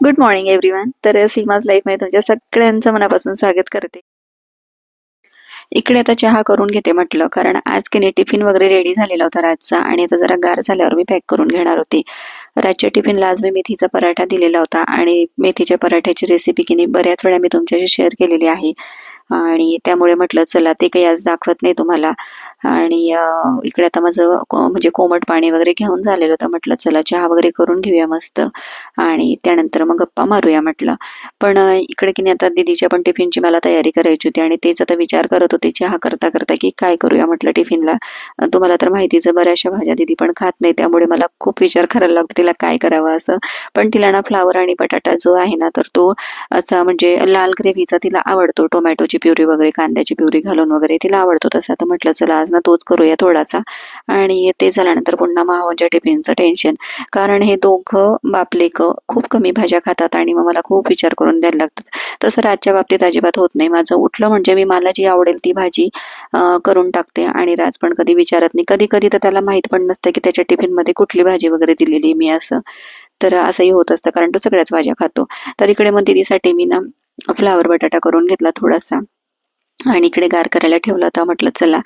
Good morning everyone तर सीमाज लाईफमध्ये तुमच्या सगळ्यांचं मनापासून स्वागत करते. इकडे आता चहा करून घेते म्हटलं कारण आज की नाही टिफिन वगैरे रेडी झालेला होता रातचा आणि आता जरा गार झाल्यावर मी पॅक करून घेणार होती. रातच्या टिफिनला आज मी मेथीचा पराठा दिलेला होता आणि मेथीच्या पराठ्याची रेसिपी की नाही बऱ्याच वेळा मी तुमच्याशी शेअर केलेली आहे. आणि त्यामुळे म्हटलं चला ते काही आज दाखवत नाही तुम्हाला. आणि इकडे आता माझं म्हणजे कोमट पाणी वगैरे घेऊन झालेलं होतं. म्हटलं चला चहा वगैरे करून घेऊया मस्त. आणि त्यानंतर मग गप्पा मारूया म्हटलं. पण इकडे की नाही आता दीदीच्या पण टिफिनची मला तयारी करायची होती. आणि तेच आता विचार करत होते चहा करता करता की काय करूया म्हटलं टिफिनला. तुम्हाला तर माहितीच बऱ्याचशा भाज्या दीदी पण खात नाही. त्यामुळे मला खूप विचार करायला लागतो तिला काय करावं असं. पण तिला ना फ्लावर आणि बटाटा जो आहे ना तर तो असा म्हणजे लाल ग्रेव्हीचा तिला आवडतो टोमॅटोची प्युरी वगैरे कांद्याची प्युरी घालून वगैरे तिला आवडतो तसा. तर म्हटलं चला आज ना तोच करूया थोडासा. आणि ते झाल्यानंतर पुन्हा मावांच्या टिफिनचं टेन्शन कारण हे दोघं बापलेक खूप कमी भाज्या खातात आणि मग मला खूप विचार करून द्यायला लागतात. तसं राजच्या बाबतीत अजिबात होत नाही. माझं उठलं म्हणजे मी मला जी आवडेल ती भाजी करून टाकते. आणि राज पण कधी विचारत नाही. कधी कधी तर त्याला माहीत पण नसतं की त्याच्या टिफिनमध्ये कुठली भाजी वगैरे दिलेली मी असं. तर असंही होत असतं कारण तो सगळ्याच भाज्या खातो. तर इकडे मग दिदीसाठी मी ना फ्लावर बटाटा करून घेतला थोडासा. आणि इकडे गार करायला ठेवला होता. म्हटलं चला.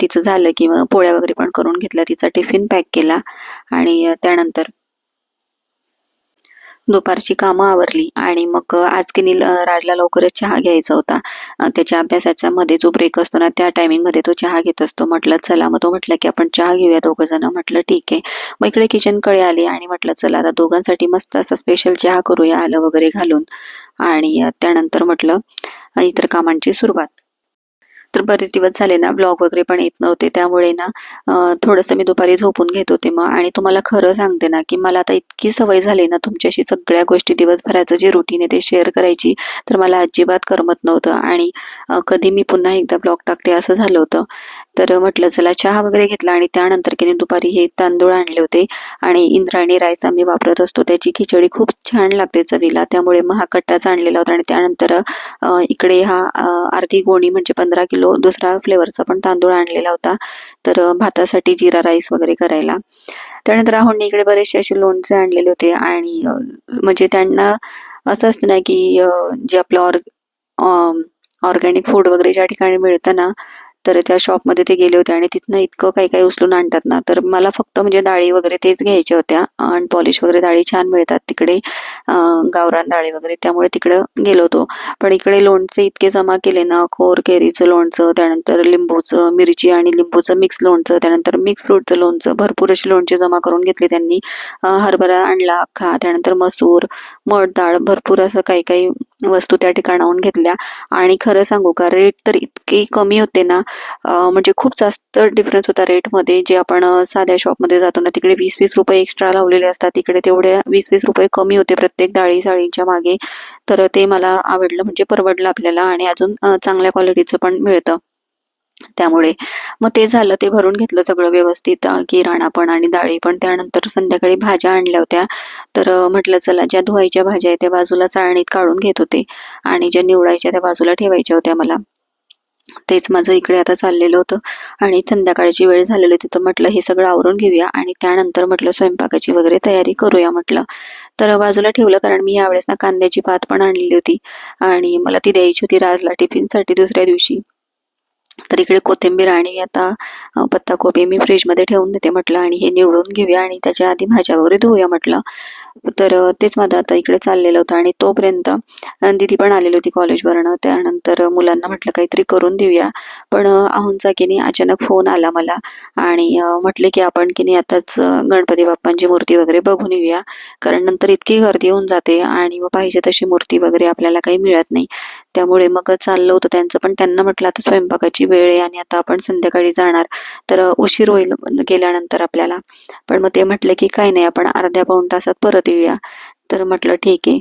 तिचं झालं की मग पोळ्या वगैरे पण करून घेतल्या. तिचा टिफिन पॅक केला. आणि त्यानंतर दुपारची कामं आवरली आणि मग आज की नील राजला लवकरच चहा घ्यायचा होता. त्याच्या अभ्यासाच्या मध्ये जो ब्रेक असतो ना त्या टायमिंगमध्ये तो चहा घेत असतो. म्हटलं चला. मग तो म्हटलं की आपण चहा घेऊया दोघं जण. म्हटलं ठीक आहे. मग इकडे किचनकडे आली आणि म्हटलं चला आता दोघांसाठी मस्त असा स्पेशल चहा करूया आलं वगैरे घालून. आणि त्यानंतर म्हटलं इतर कामांची सुरुवात. तर बरेच दिवस झाले ना ब्लॉग वगैरे पण येत नव्हते. त्यामुळे ना थोडंसं मी दुपारी झोपून घेत होते मग. आणि तुम्हाला खरं सांगते ना की मला आता इतकी सवय झाली ना तुमच्याशी सगळ्या गोष्टी दिवसभराचं जे रुटीन आहे ते शेअर करायची तर मला अजिबात करमत नव्हतं. आणि कधी मी पुन्हा एकदा ब्लॉग टाकते असं झालं होतं. तर म्हटलं चला चहा वगैरे घेतला. आणि त्यानंतर की दुपारी हे तांदूळ आणले होते. आणि इंद्रायणी राईस आम्ही वापरत असतो. त्याची खिचडी खूप छान लागते चवीला. त्यामुळे मग हा कट्टाच आणलेला होता. आणि त्यानंतर इकडे हा अर्धी गोणी म्हणजे पंधरा किलो दुसरा फ्लेवरचा पण तांदूळ आणलेला होता. तर भातासाठी जिरा राईस वगैरे करायला. त्यानंतर राहुलने इकडे बरेचसे असे लोणचे आणलेले होते आणि म्हणजे त्यांना असं असतं ना की जे आपलं ऑर्ग ऑर्गॅनिक फूड वगैरे ज्या ठिकाणी मिळतं ना तर त्या शॉपमध्ये ते गेले होते आणि तिथनं इतकं काही काही उचलून आणतात ना. तर मला फक्त म्हणजे डाळी वगैरे तेच घ्यायच्या होत्या. आणि पॉलिश वगैरे डाळी छान मिळतात तिकडे. गावरान डाळी वगैरे त्यामुळे तिकडं गेलो होतो. पण इकडे लोणचे इतके जमा केले ना खोर केरीचं लोणचं त्यानंतर लिंबूचं मिरची आणि लिंबूचं मिक्स लोणचं त्यानंतर मिक्स फ्रूटचं लोणचं भरपूर अशी लोणचे जमा करून घेतले त्यांनी. हरभरा आणला अख्खा त्यानंतर मसूर मड डाळ भरपूर असं काही काही वस्तू त्या ठिकाणाहून घेतल्या. आणि खरं सांगू का रेट तर इतके कमी होते ना म्हणजे खूप जास्त डिफरन्स होता रेटमध्ये जे आपण साध्या शॉपमध्ये जातो ना तिकडे वीस वीस रुपये एक्स्ट्रा लावलेले असतात. तिकडे तेवढे वीस वीस रुपये कमी होते प्रत्येक डाळी साळींच्या मागे. तर ते मला आवडलं म्हणजे परवडलं आपल्याला आणि अजून चांगल्या क्वालिटीचं पण मिळतं. त्यामुळे मग ते झालं ते भरून घेतलं सगळं व्यवस्थित किराणा पण आणि डाळी पण. त्यानंतर संध्याकाळी भाज्या आणल्या होत्या. तर म्हटलं चला ज्या धुवायच्या भाज्या आहेत त्या बाजूला चाळणीत काढून घेत होते आणि ज्या निवडायच्या त्या बाजूला ठेवायच्या होत्या मला. तेच माझं इकडे आता चाललेलं होतं आणि संध्याकाळची वेळ झालेली होती. तर म्हटलं हे सगळं आवरून घेऊया आणि त्यानंतर म्हटलं स्वयंपाकाची वगैरे तयारी करूया म्हटलं. तर बाजूला ठेवलं कारण मी यावेळेस ना कांद्याची पात पण आणलेली होती आणि मला ती द्यायची होती राजला टिफिनसाठी दुसऱ्या दिवशी. तर इकडे कोथिंबीर आणि आता पत्ताकोबी मी फ्रीजमध्ये ठेवून देते म्हटलं आणि हे निवडून घेऊया आणि त्याच्या आधी भाज्या वगैरे धुवूया म्हटलं. तर तेच माझं आता इकडे चाललेलं होतं आणि तोपर्यंत दिदी दीदी पण आलेली होती कॉलेजवरनं त्यानंतर मुलांना म्हटलं काहीतरी करून देऊया. पण अं, की नाही अचानक फोन आला मला आणि म्हटले की आपण की नाही आताच गणपती बाप्पांची मूर्ती वगैरे बघून येऊया. कारण नंतर इतकी गर्दी होऊन जाते आणि मग पाहिजे तशी मूर्ती वगैरे आपल्याला काही मिळत नाही. त्यामुळे मग चाललं होतं. त्यांचं पण त्यांना म्हटलं आता स्वयंपाकाची वेळ आहे आणि आता आपण संध्याकाळी जाणार. तर उशीर होईल गेल्यानंतर आपल्याला. पण मग ते म्हटलं की काही नाही आपण अर्ध्या पाऊण तासात परत येऊया. तर म्हटलं ठीक आहे.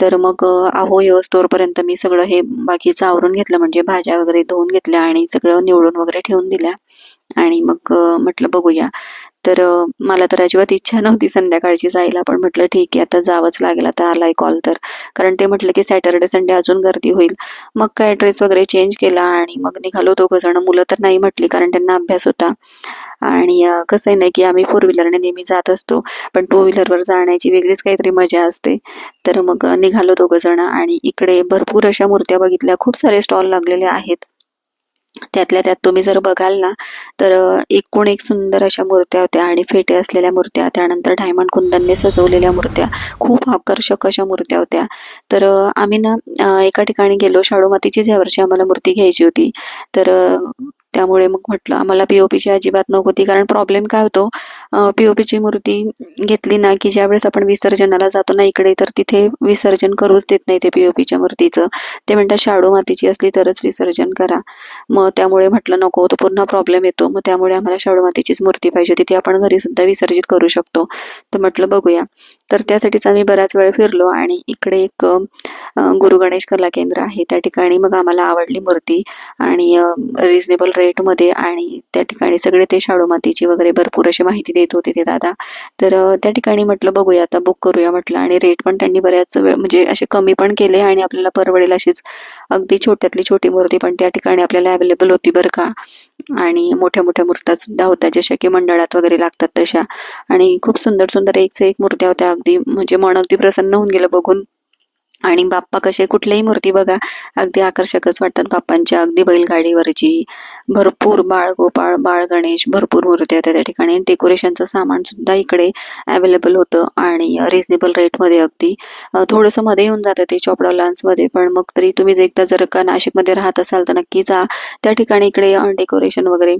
तर मग अं, आहो येऊस्तोवरपर्यंत मी सगळं हे बाकीचं आवरून घेतलं. म्हणजे भाज्या वगैरे धुवून घेतल्या आणि सगळं निवडून वगैरे ठेवून दिल्या. आणि मग म्हटलं बघूया. तर मला तर अजिबात इच्छा नव्हती संध्याकाळची जायला पण म्हटलं ठीक आहे आता जावंच लागेल आता आलाय कॉल तर. कारण ते म्हटलं की सॅटर्डे संडे अजून गर्दी होईल. मग काय ड्रेस वगैरे चेंज केला आणि मग निघालो दोघं जण. मुलं तर नाही म्हटली कारण त्यांना अभ्यास होता. आणि कसं आहे ना की आम्ही फोर व्हीलरने नेहमी जात असतो पण टू व्हीलरवर जाण्याची वेगळीच काहीतरी मजा असते. तर मग निघालो दोघं जण आणि इकडे भरपूर अशा मूर्त्या बघितल्या. खूप सारे स्टॉल लागलेले आहेत. त्यातल्या त्यात तुम्ही जर बघाल ना तर एकूण एक सुंदर अशा मूर्त्या होत्या आणि फेटे असलेल्या मूर्त्या त्यानंतर डायमंड कुंदनने सजवलेल्या मूर्त्या खूप आकर्षक अशा मूर्त्या होत्या. तर आम्ही ना एका ठिकाणी गेलो शाडू मातीची ज्या वर्षी आम्हाला मूर्ती घ्यायची होती. तर त्यामुळे मग म्हटलं आम्हाला पीओपीची अजिबात नकोती कारण प्रॉब्लेम काय होतो पीओपीची मूर्ती घेतली ना की ज्यावेळेस आपण विसर्जनाला जातो ना इकडे तर तिथे विसर्जन करूच देत नाही ते पीओपीच्या मूर्तीचं. ते म्हणतात शाडू मातीची असली तरच विसर्जन करा. मग त्यामुळे म्हटलं नको तो पुन्हा प्रॉब्लेम येतो. मग त्यामुळे आम्हाला शाडू मातीचीच मूर्ती पाहिजे होती ती आपण घरी सुद्धा विसर्जित करू शकतो. तर म्हटलं बघूया. तर त्यासाठीच आम्ही बराच वेळ फिरलो आणि इकडे एक गुरु गणेश कला केंद्र आहे. त्या ठिकाणी मग आम्हाला आवडली मूर्ती आणि रिजनेबल रेटमध्ये आणि त्या ठिकाणी सगळे ते शाडू मातीची वगैरे भरपूर अशी माहिती देत होते ते दादा. तर त्या ठिकाणी म्हटलं बघूया आता बुक करूया म्हटलं आणि रेट पण त्यांनी बऱ्याच वेळ म्हणजे असे कमी पण केले आणि आपल्याला परवडेल अशीच अगदी छोट्यातली छोटी मूर्ती पण त्या ठिकाणी आपल्याला अवेलेबल होती बरं का. आणि मोठ्या मोठ्या मूर्त्या सुद्धा होत्या जशा की मंडळात वगैरे लागतात तशा. आणि खूप सुंदर सुंदर एकच एक मूर्त्या होत्या. अगदी म्हणजे मन अगदी प्रसन्न होऊन गेलं बघून. आणि बाप्पा कसे कुठल्याही मूर्ती बघा अगदी आकर्षकच वाटतात बाप्पांच्या. अगदी बैलगाडीवरची भरपूर बाळ गोपाळ बाळ गणेश भरपूर मूर्ती होत्या त्या ठिकाणी. डेकोरेशनचं सामान सुद्धा इकडे अवेलेबल होतं आणि रिजनेबल रेटमध्ये अगदी. थोडंसं मध्ये येऊन जातं ते चोपडा लॉन्समध्ये पण मग तरी तुम्ही जर एकदा जर का नाशिकमध्ये राहत असाल तर नक्की जा. त्या ठिकाणी इकडे डेकोरेशन वगैरे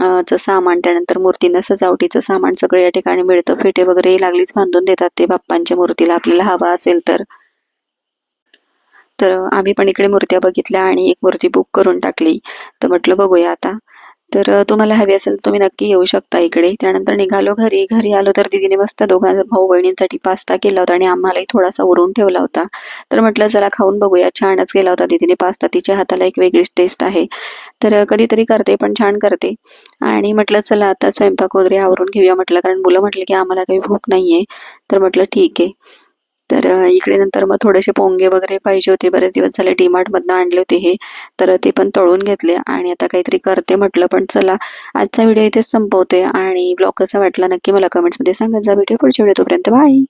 चं सामान त्यानंतर मूर्तीनं सजावटीचं सामान सगळं या ठिकाणी मिळतं. फेटे वगैरे लागलीच बांधून देतात ते बाप्पांच्या मूर्तीला. आपल्याला हवा असेल तर. तर आम्ही पण इकडे मूर्त्या बघितल्या आणि एक मूर्ती बुक करून टाकली. तर म्हटलं बघूया आता. तर तुम्हाला हवी असेल तर तुम्ही नक्की येऊ शकता इकडे. त्यानंतर निघालो घरी. घरी आलो तर दिदीने मस्त दोघां भाऊ बहिणींसाठी पास्ता केला होता आणि आम्हालाही थोडासा उरून ठेवला होता. तर म्हटलं चला खाऊन बघूया. छानच केला होता दिदीने पास्ता. तिच्या हाताला एक वेगळीच टेस्ट आहे. तर कधीतरी करते पण छान करते. आणि म्हटलं चला आता स्वयंपाक वगैरे आवरून घेऊया. म्हटलं कारण मुलं म्हटलं की आम्हाला काही भूक नाहीये. तर म्हटलं ठीक आहे. तर इकडे नंतर मग थोडेसे पोंगे वगैरे पाहिजे होते. बरेच दिवस झाले डीमार्टमधनं आणले होते हे. तर ते पण तळून घेतले आणि आता काहीतरी करते म्हटलं पण चला आजचा व्हिडिओ इथेच संपवते आणि ब्लॉग कसा वाटला नक्की मला कमेंट्समध्ये सांगत जा व्हिडिओ पुढच्या व्हिडिओ तोपर्यंत. बाय!